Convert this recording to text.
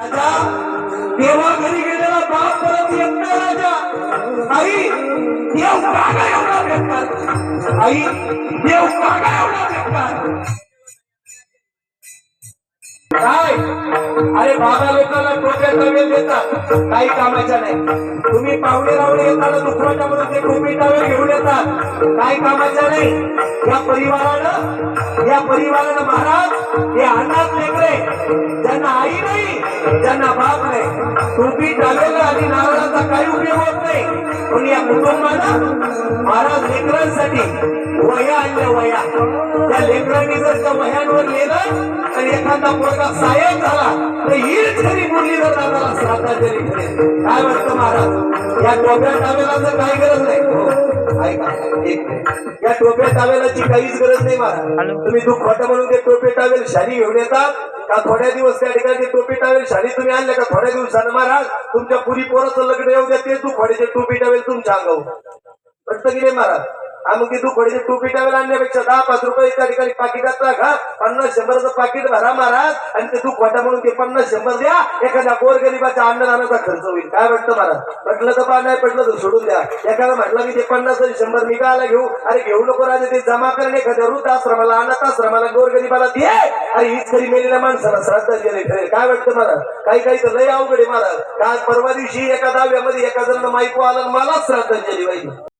राजा देवा घरी गेलेला बाप परत येत नाही राजा. आई देव कागा एवढा बेकार. आई देव कागा एवढा बेकार. काय? अरे बाबा लोकांना टोप्या टवेल देतात. काही कामाच्या नाही. तुम्ही पाहुणे रावणे येताना दुसऱ्याच्या म्हणून ते टोपी टवेल घेऊन येतात. काही कामाच्या नाही. या परिवारानं या परिवारानं महाराज हे अनाथ लेकरे ज्यांना आई नाही ज्यांना बाप नाही. टोपी टावेल आणि नारळाचा काही उपयोग होत नाही. पण या कुटुंबानं महाराज लेकरांसाठी वया आणल्या वया त्या लेकरांनी जर त्या वह्यांवर लिहिलं आणि एखादा पोरगा साहेब झाला तर हीच मुरली जर दादाला श्राद्धांजली करेल काय वाटतं महाराज? या टोप्या टावेलाचं काही गरज नाही. हो. या टोप्या टावेलाची काहीच गरज नाही महाराज. तुम्ही दुःख खोटं म्हणून ते टोपे टावेल शाली घेऊन येतात. का थोड्या दिवस त्या ठिकाणी टोपी टावेल? शाली तुम्ही आणल्या का थोड्या दिवसानं महाराज? तुमच्या पुरी पोराचं लग्न येऊ द्या ते तू खोड्याचे टोपी टावेल तुमच्या अंगावर. म्हणत गेले महाराज. हा मग ती दुखोडीची टोपी टावेल आणण्यापेक्षा दहा पाच रुपये त्या ठिकाणी पाकिटात टाका पन्नास शंभरचं पाकिट भरा महाराज. आणि ते दुःख वाटा म्हणून ते पन्नास शंभर द्या. एखाद्या गोरगरिबाच्या अन्नदानाचा खर्च होईल. काय वाटतं मला पटलं तर पा नाही पडलं तर सोडून द्या. एखादा म्हटलं मी ते पन्नास आणि शंभर मी कायला घेऊ. अरे घेऊ नको राजे ते जमा करणे एखाद्या वृद्धाश्रमाला अनाथ आश्रमाला गोरगरिबाला दे. अरे हीच खरी मेलेल्या माणसाला श्राद्धांजली ठरेल काय वाटतं मला काही काही तर लय अवघड आहे महाराज. काल परवा दिवशी एका दहाव्यामध्ये एका जणांना माहिती आलं मला मलाच श्राद्धांजली पाहिजे